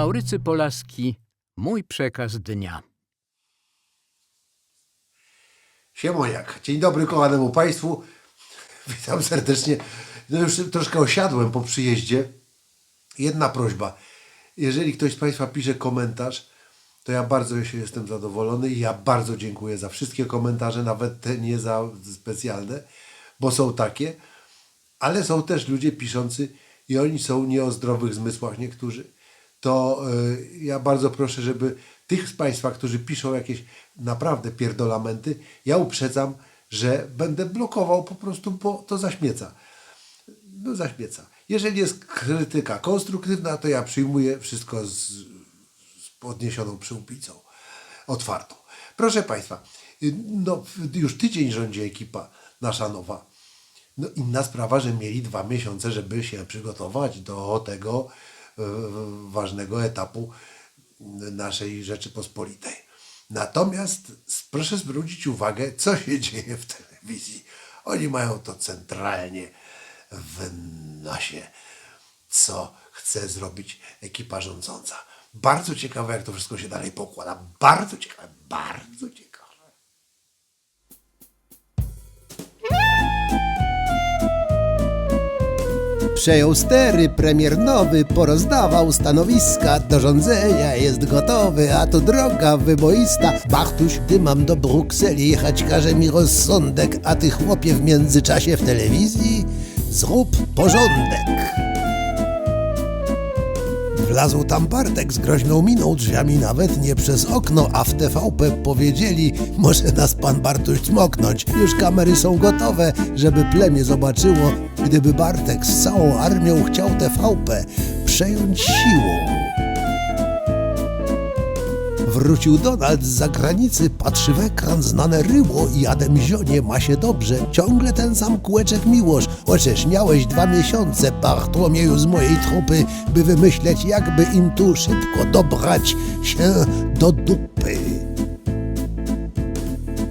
Maurycy Polaski, mój przekaz dnia. Siemoniak. Dzień dobry kochanemu Państwu. Witam serdecznie. No już troszkę osiadłem po przyjeździe. Jedna prośba. Jeżeli ktoś z Państwa pisze komentarz, to ja bardzo się jestem zadowolony i ja bardzo dziękuję za wszystkie komentarze, nawet te nie za specjalne, bo są takie, ale są też ludzie piszący i oni są nie o zdrowych zmysłach niektórzy. To y, ja bardzo proszę, żeby tych z Państwa, którzy piszą jakieś naprawdę pierdolamenty, ja uprzedzam, że będę blokował po prostu, bo to zaśmieca. No zaśmieca. Jeżeli jest krytyka konstruktywna, to ja przyjmuję wszystko z, z podniesioną przyłbicą. Otwartą. Proszę Państwa, y, no już tydzień rządzi ekipa nasza nowa. No inna sprawa, że mieli dwa miesiące, żeby się przygotować do tego ważnego etapu naszej Rzeczypospolitej. Natomiast proszę zwrócić uwagę, co się dzieje w telewizji. Oni mają to centralnie w nosie, co chce zrobić ekipa rządząca. Bardzo ciekawe, jak to wszystko się dalej pokłada. Bardzo ciekawe, bardzo ciekawe. Przejął stery premier nowy, porozdawał stanowiska, do rządzenia jest gotowy, a to droga wyboista. Bachtuś, gdy mam do Brukseli jechać, każe mi rozsądek, a ty chłopie w międzyczasie w telewizji zrób porządek. Wlazł tam Bartek z groźną miną, drzwiami nawet nie przez okno, a w TVP powiedzieli, może nas pan Bartuś cmoknąć. Już kamery są gotowe, żeby plemię zobaczyło, gdyby Bartek z całą armią chciał TVP przejąć siłą. Wrócił Donald z zagranicy, patrzy w ekran, znane ryło i Adem Zionie ma się dobrze. Ciągle ten sam kółeczek Miłosz. Chociaż miałeś dwa miesiące, Bartłomieju z mojej trupy, by wymyśleć, jakby im tu szybko dobrać się do dupy.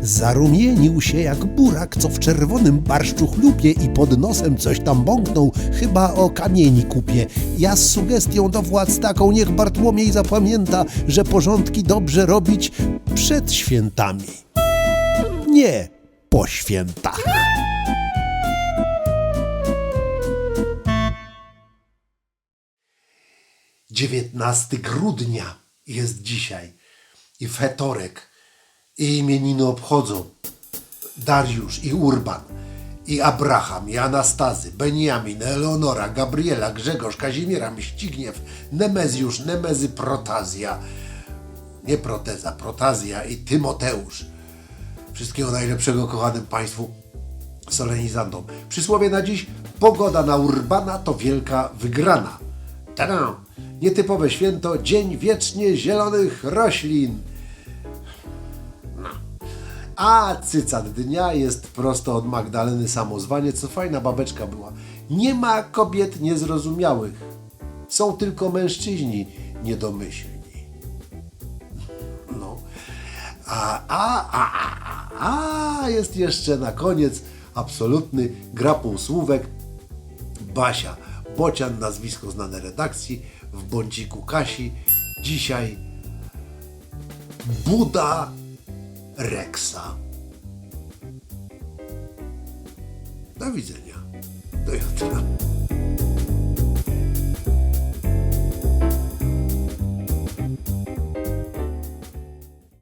Zarumienił się jak burak, co w czerwonym barszczu chlupie i pod nosem coś tam bąknął, chyba o kamieni kupie. Ja z sugestią do władz taką, niech Bartłomiej zapamięta, że porządki dobrze robić przed świętami. Nie po świętach. 19 grudnia jest dzisiaj i fetorek i imieniny obchodzą Dariusz i Urban i Abraham i Anastazy, Beniamin, Eleonora, Gabriela, Grzegorz, Kazimiera, Mścigniew, Nemezjusz, Nemezy, Protazja, nie Proteza, Protazja i Tymoteusz. Wszystkiego najlepszego kochanym Państwu solenizantom. Przysłowie na dziś: pogoda na Urbana to wielka wygrana. Tada! Nietypowe święto, dzień wiecznie zielonych roślin. A cycat dnia jest prosto od Magdaleny Samozwanie, co fajna babeczka była. Nie ma kobiet niezrozumiałych. Są tylko mężczyźni niedomyślni. No. A, a, a, a, a jest jeszcze na koniec absolutny gra półsłówek Basia. Bocian, nazwisko znane redakcji, w bądziku Kasi. Dzisiaj Buda Rexa. Do widzenia. Do jutra.